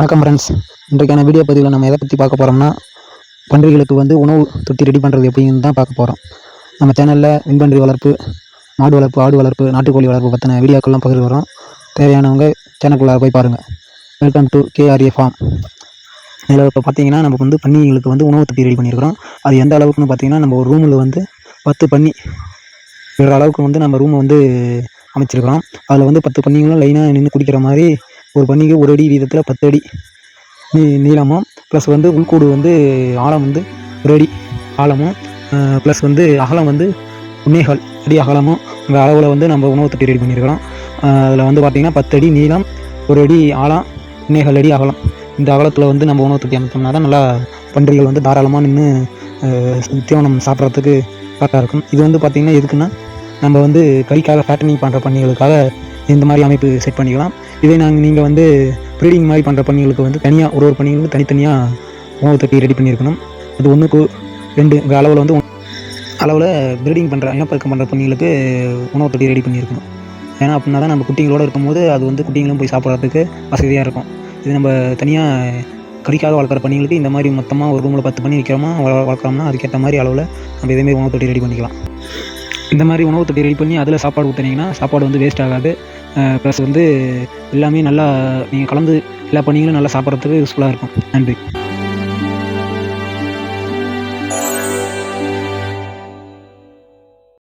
வணக்கம் ஃப்ரெண்ட்ஸ் இன்றைக்கான வீடியோ பதிவில் நம்ம எதை பற்றி பார்க்க போகிறோம்னா பன்றிகளுக்கு வந்து உணவு தொட்டி ரெடி பண்ணுறது எப்படின்னு தான் பார்க்க போகிறோம் நம்ம சேனலில் விண்பன்றி வளர்ப்பு மாடு வளர்ப்பு ஆடு வளர்ப்பு நாட்டுக்கோழி வளர்ப்பு பற்றின வீடியோக்கள்லாம் பகிர்ந்து வரோம் தேவையானவங்க சேனலுக்குள்ளார போய் பாருங்கள் வெல்கம் டு கேஆர்ஏ ஃபார்ம் இதில் இப்போ பார்த்தீங்கன்னா நம்ம வந்து பன்னிகளுக்கு வந்து உணவு தொட்டி ரெடி பண்ணியிருக்கிறோம். அது எந்த அளவுக்குன்னு பார்த்தீங்கன்னா நம்ம ஒரு ரூமில் வந்து பத்து பன்னி விடுற அளவுக்கு வந்து நம்ம ரூமை வந்து அமைச்சிருக்கிறோம். அதில் வந்து பத்து பன்னிங்களும் லைனாக நின்று குடிக்கிற மாதிரி ஒரு பன்னிக்கு ஒரு அடி வீதத்தில் பத்து அடி நீ நீளமும் ப்ளஸ் வந்து உள்கூடு வந்து ஆழம் வந்து ஒரு அடி ஆழமும் ப்ளஸ் வந்து அகலம் வந்து ஒன்னேகால் அடி அகலமும் இந்த அளவில் வந்து நம்ம உணவு தொட்டி ரெடி பண்ணியிருக்கிறோம் அதில் வந்து பார்த்திங்கன்னா பத்து அடி நீளம் ஒரு அடி ஆழம் ஒன்னேகால் அடி அகலம். இந்த அகலத்தில் வந்து நம்ம உணவு தொட்டி அமைச்சோம்னா தான் நல்லா பன்றிகள் வந்து தாராளமாக நின்று தீவனம் சாப்பிட்றதுக்கு கரெக்டாக இருக்கும். இது வந்து பார்த்திங்கன்னா எதுக்குன்னா நம்ம வந்து கறிக்காக ஃபேட்டனிங் பண்ணுற பன்னிகளுக்காக இந்த மாதிரி அமைப்பு செட் பண்ணிக்கலாம். இதே நாங்கள் நீங்கள் வந்து ப்ரீடிங் மாதிரி பண்ணுற பன்னிகளுக்கு வந்து தனியாக ஒரு ஒரு பன்னிகளுக்கு தனித்தனியாக உணவு தொட்டி ரெடி பண்ணியிருக்கணும். அது ஒன்றுக்கு ரெண்டு அளவில் வந்து அளவில் ப்ரீடிங் பண்ணுற இனப்பெருக்கம் பண்ணுற பன்னிகளுக்கு உணவு தொட்டி ரெடி பண்ணியிருக்கணும். ஏன்னா அப்படின்னா தான் நம்ம குட்டிங்களோடு இருக்கும்போது அது வந்து குட்டிங்களும் போய் சாப்பிட்றதுக்கு வசதியாக இருக்கும். இது நம்ம தனியாக கடிக்காத வளர்க்குற பன்னிகளுக்கு இந்த மாதிரி மொத்தமாக ஒரு ரூமில் பத்து பண்ணி வைக்கிறோமா வள- வளர்க்குறோம்னா அதுக்கேற்ற மாதிரி அளவில் நம்ம இதேமாரி உணவு தொட்டி ரெடி பண்ணிக்கலாம். இந்த மாதிரி உணவு தொட்டி ரெடி பண்ணி அதில் சாப்பாடு ஊற்றுனீங்கன்னா சாப்பாடு வந்து வேஸ்ட் ஆகாது. ப்ளஸ் வந்து எல்லாமே நல்லா நீங்கள் கலந்து எல்லா பணிகளும் நல்லா சாப்பிட்றதுக்கு யூஸ்ஃபுல்லாக இருக்கும். நன்றி.